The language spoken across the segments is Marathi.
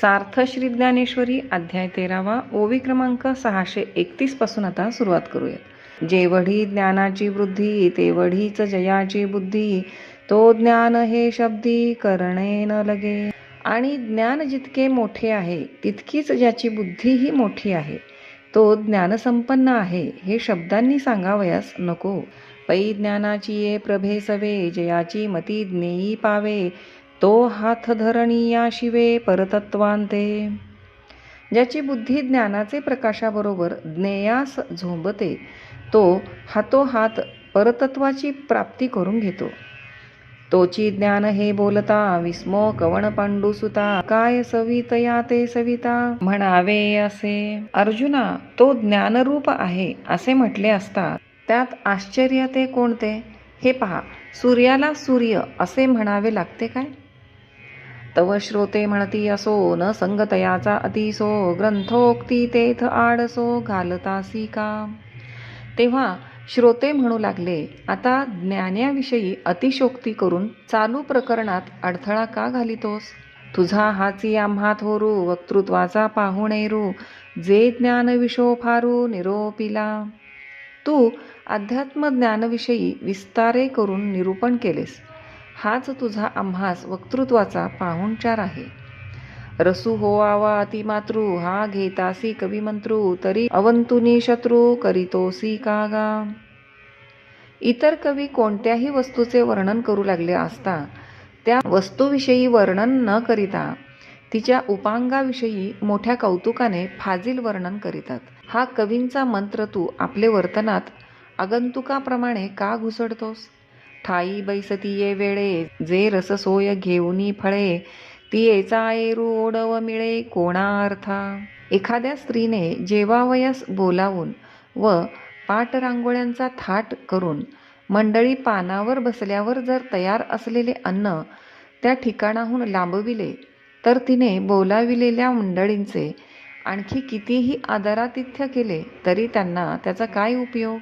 सार्थ श्री ज्ञानेश्वरी अध्याय तेरावा ओवी क्रमांक सहाशे एकतीसपासून आता सुरुवात करूयात. जेवढी ज्ञानाची वृद्धी तेवढीच जयाची बुद्धी. तो ज्ञान हे शब्दी करणे न लगे. आणि ज्ञान जितके मोठे आहे तितकीच ज्याची बुद्धी ही मोठी आहे. तो ज्ञानसंपन्न आहे हे शब्दांनी सांगावयास नको. पै ज्ञानाची ये प्रभे सवे जयाची मती ज्ञेयी पावे. तो हाथ धरणीया शिवे परतत्वांते. ज्याची बुद्धी ज्ञानाचे प्रकाशाबरोबर ज्ञेयास झोंबते तो हातोहात परतत्वाची प्राप्ती करून घेतो. तोची ज्ञान हे बोलता विस्मो कवण पांडुसुता काय सवितया ते सविता? म्हणावे असे. अर्जुना तो ज्ञानरूप आहे असे म्हटले असता त्यात आश्चर्य ते कोणते? हे पहा सूर्याला सूर्य असे म्हणावे लागते काय? तव श्रोते म्हणती असो न संगतयाचा अतिसो ग्रंथोक्ती तेथ आडसो घालतासी का? तेव्हा श्रोते म्हणू लागले आता ज्ञानाविषयी अतिशोक्ती करून चालू प्रकरणात अडथळा का घालितोस? तुझा हाची आम्हा थोरू वक्तृत्वाचा पाहुणेरू जे ज्ञानविशो फारू निरोपिला. तू अध्यात्म ज्ञानविषयी विस्तारे करून निरूपण केलेस. हाच तुझा आम्हास वक्तृत्वाचा पाहुणचार आहे. रसू होवावा अतिमातृ हा घेतासी कविमंत्रू तरी अवंतुनी शत्रू करीतोसी कागा. इतर कवी कोणत्याही वस्तूचे वर्णन करू लागले असता त्या वस्तूविषयी वर्णन न करिता तिच्या उपांगाविषयी मोठ्या कौतुकाने फाजील वर्णन करीतात. हा कवींचा मंत्र तू आपले वर्तनात आगंतुकाप्रमाणे का घुसडतोस? ठाई बैसतीये वेळे जे रससोय घेऊनी फळे ती येचा एरू ओढव मिळे कोणा अर्था एखाद्या स्त्रीने जेवावयास बोलावून व पाटरांगोळ्यांचा थाट करून मंडळी पानावर बसल्यावर जर तयार असलेले अन्न त्या ठिकाणाहून लांबविले तर तिने बोलाविलेल्या मंडळींचे आणखी कितीही आदरातिथ्य केले तरी त्यांना त्याचा काय उपयोग?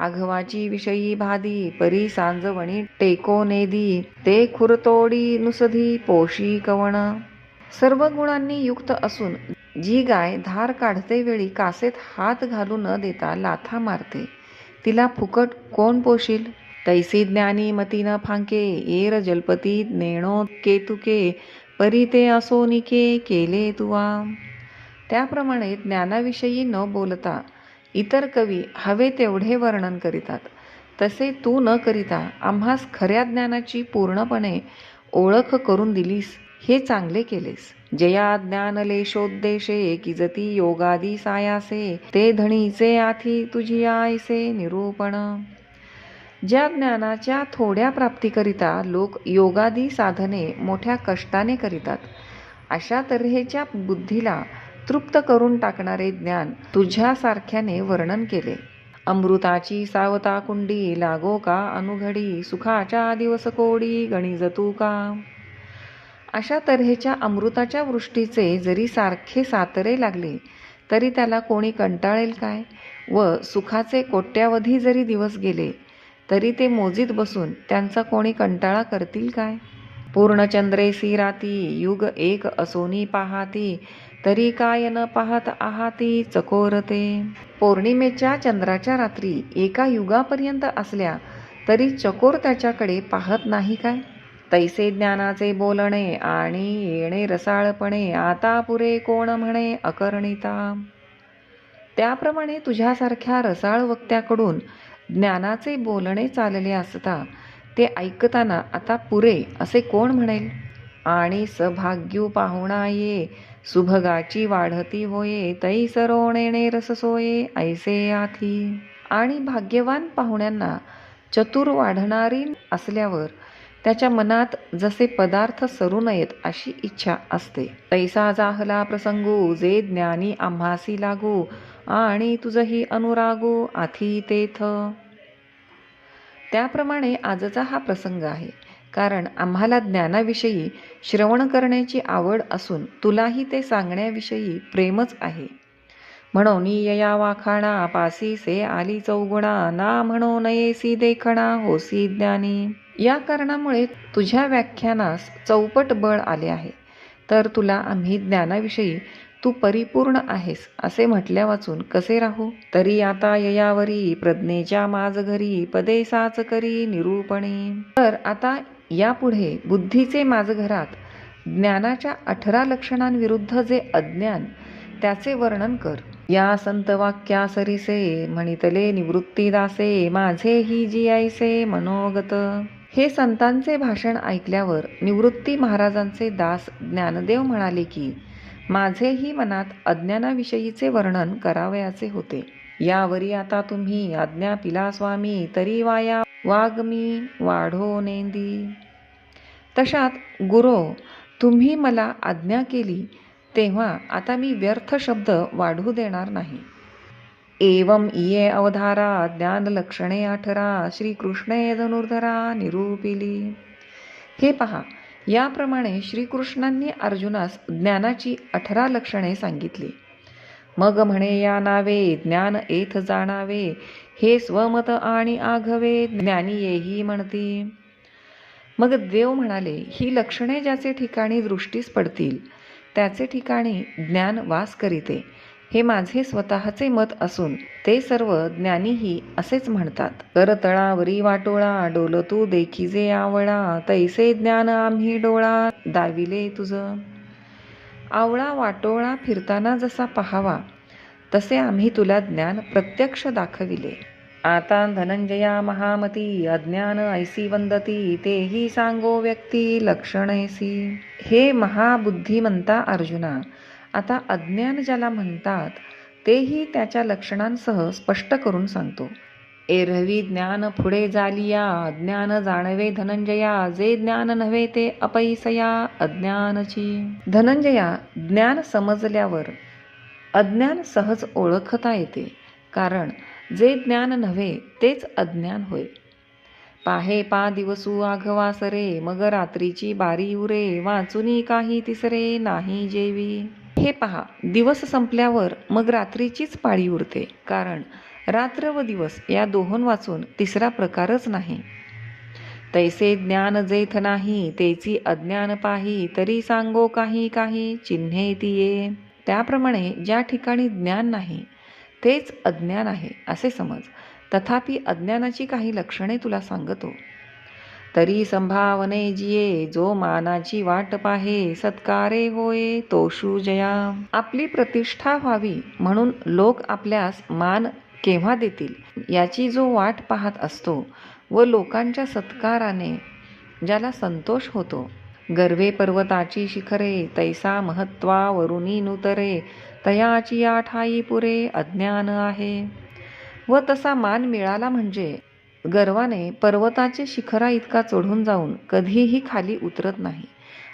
आघवाची विषयी भादी परी सांजवणी टेको नेदी ते खुरतोडी नुसधी पोशी कवण. सर्व गुणांनी युक्त असून जी गाय धार काढते वेळी कासेत हात घालू न देता लाथा मारते तिला फुकट कोण पोशील? तैसी ज्ञानी मती न फांके येर जलपती नेणो केतुके परी ते असोनिके केले तुवा त्याप्रमाणे ज्ञानाविषयी न बोलता इतर कवी हवे तेवढे वर्णन करीतात. तसे तू न करिता आम्हास खऱ्या ज्ञानाची पूर्णपणे ओळख करून दिलीस हे चांगले केलेस. जया ज्ञानलेशोद्देशे की जती योगादी सायासे ते धणीचे आथी तुझी आयसे निरूपण. ज्या ज्ञानाच्या थोड्या प्राप्तीकरिता लोक योगादी साधने मोठ्या कष्टाने करीतात अशा तऱ्हेच्या बुद्धीला तृप्त करून टाकणारे ज्ञान तुझ्यासारख्याने वर्णन केले. अमृताची सावता कुंडी लागो का अनुघडी सुखाच्या दिवस कोडी गणिजतू का? अशा तऱ्हेच्या अमृताच्या वृष्टीचे जरी सारखे सातरे लागले तरी त्याला कोणी कंटाळेल काय? व सुखाचे कोट्यावधी जरी दिवस गेले तरी ते मोजीत बसून त्यांचा कोणी कंटाळा करतील काय? पूर्णचंद्रेसी राती युग एक असोनी पाहाती तरी काय न पाहत आहाती चकोरते. पौर्णिमेच्या चंद्राच्या रात्री एका युगापर्यंत असल्या तरी चकोर त्याच्याकडे पाहत नाही काय? तैसे ज्ञानाचे बोलणे आणि येणे रसाळपणे आता पुरे कोण म्हणे अकर्णिता? त्याप्रमाणे तुझ्यासारख्या रसाळ वक्त्याकडून ज्ञानाचे बोलणे चालले असता ते ऐकताना आता पुरे असे कोण म्हणेल? आणि सभाग्यू पाहुणा ये सुभगाची वाढती होये तै सरोणेने रससोये ऐसे आथी आणि भाग्यवान पाहुण्यांना चतुर वाढणारी असल्यावर त्याच्या मनात जसे पदार्थ सरू नयेत अशी इच्छा असते. तैसा जाहला प्रसंगू जे ज्ञानी आम्हासी लागू आणि तुझही अनुरागू आथी तेथ त्याप्रमाणे आजचा हा प्रसंग आहे. कारण आम्हाला ज्ञानाविषयी श्रवण करण्याची आवड असून तुलाही ते सांगण्याविषयी प्रेमच आहे. म्हणून यया वाखाणा पासी से आली चौगुणा ना म्हणो नयेसी देखणा होसी ज्ञानी. या कारणामुळे तुझ्या व्याख्यानास चौपट बळ आले आहे. तर तुला आम्ही ज्ञानाविषयी तू परिपूर्ण आहेस असे म्हटल्या वाचून कसे राहू? तरी आता ययावरी प्रज्ञेच्या माझ घरी पदे साच करी निरूपणी. तर आता यापुढे बुद्धीचे माझ घरात ज्ञानाच्या अठरा लक्षणांविरुद्ध जे अज्ञान त्याचे वर्णन कर. या संत वाक्या सरीसे म्हणितले निवृत्तीदासे माझे ही जी मनोगत. हे संतांचे भाषण ऐकल्यावर निवृत्ती महाराजांचे दास ज्ञानदेव म्हणाले की माझेही मनात अज्ञानाविषयीचे वर्णन करावयाचे होते. यावरी आता तुम्ही आज्ञा पिला स्वामी तरी वाया वागमी वाढो नेंदी. तशात गुरो तुम्ही मला आज्ञा केली तेव्हा आता मी व्यर्थ शब्द वाढू देणार नाही. एवम इये अवधारा ज्ञान लक्षणे आठरा श्रीकृष्णे धनुर्धरा निरूपिली. हे पहा याप्रमाणे श्रीकृष्णांनी अर्जुनास ज्ञानाची अठरा लक्षणे सांगितली. मग म्हणे या नावे ज्ञान एथ जाणावे हे स्वमत आणि आघवे ज्ञानी येही म्हणती. मग देव म्हणाले ही लक्षणे ज्याचे ठिकाणी दृष्टीस पडतील त्याचे ठिकाणी ज्ञान वास करीते. हे माझे स्वतःचे मत असून ते सर्व ज्ञानीही असेच म्हणतात. करतळावरी वाटोळा डोल तू देखीजे आवळा तैसे ज्ञान आम्ही डोळा दाविले तुझ. आवळा वाटोळा फिरताना जसा पहावा तसे आम्ही तुला ज्ञान प्रत्यक्ष दाखविले. आता धनंजया महामती अज्ञान ऐसी वंदती तेही सांगो व्यक्ती लक्षणैसी हे महाबुद्धिमंता अर्जुना आता अज्ञान ज्याला म्हणतात तेही त्याच्या लक्षणांसह स्पष्ट करून सांगतो. एरवी ज्ञान पुढे जालिया अज्ञान जाणवे धनंजया जे ज्ञान नव्हे ते अपैसया अज्ञानची. धनंजया ज्ञान समजल्यावर अज्ञान सहज ओळखता येते कारण जे ज्ञान नव्हे तेच अज्ञान होय. पाहे पा दिवसू आघवासरे मग रात्रीची बारी उरे वाचुनी काही तिसरे नाही जेवी. हे पहा दिवस संपल्यावर मग रात्रीचीच पाळी उरते कारण रात्र व दिवस या दोहन वाचून तिसरा प्रकारच नाही. तैसे ज्ञान जेथ नाही तेची अज्ञान पाही तरी सांगो काही काही चिन्हे तिये. त्याप्रमाणे ज्या ठिकाणी ज्ञान नाही तेच अज्ञान आहे असे समज. तथापि अज्ञानाची काही लक्षणे तुला सांगतो. तरी संभावने जिये जो मानाची वाट पाहे सत्कारे होय तोषू जया. आपली प्रतिष्ठा व्हावी म्हणून लोक आपल्यास मान केव्हा देतील? याची जो वाट पाहत असतो व लोकांच्या सत्काराने ज्याला संतोष होतो. गर्वे पर्वताची शिखरे तैसा महत्वा वरुणी नुतरे तयाची आठाई पुरे अज्ञान आहे. व तसा मान मिळाला म्हणजे गर्वाने पर्वताचे शिखरा इतका चढून जाऊन कधीही खाली उतरत नाही.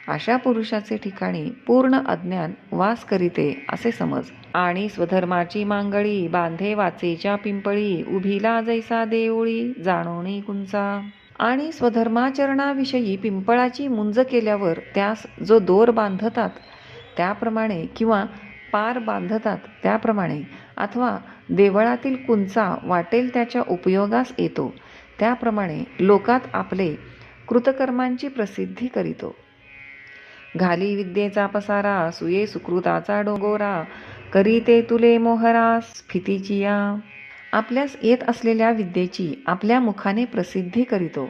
अशा पुरुषाचे ठिकाणी पूर्ण अज्ञान वास करीते असे समज. आणि स्वधर्माची मांगळी बांधे वाचेच्या पिंपळी उभीला जैसा देऊळी जाणवणी कुंचा. आणि स्वधर्माचरणाविषयी पिंपळाची मुंज केल्यावर त्यास जो दोर बांधतात त्याप्रमाणे किंवा पार बांधतात त्याप्रमाणे अथवा देवळातील कुंचा वाटेल त्याच्या उपयोगास येतो. त्याप्रमाणे लोकात आपले कृतकर्मांची प्रसिद्धी करीतो. घाली विद्येचा पसारा सुये सुकृताचा डोगोरा करीते तुले मोहरा स्फितीची या आपल्यास येत असलेल्या विद्येची आपल्या मुखाने प्रसिद्धी करीतो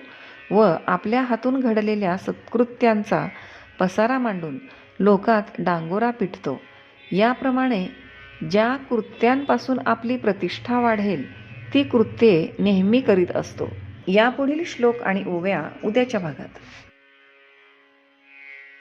व आपल्या हातून घडलेल्या सत्कृत्यांचा पसारा मांडून लोकात डांगोरा पिटतो. याप्रमाणे ज्या कृत्यांपासून आपली प्रतिष्ठा वाढेल ती कृत्ये नेहमी करीत असतो. यापुढील श्लोक आणि ओव्या उद्याच्या भागात.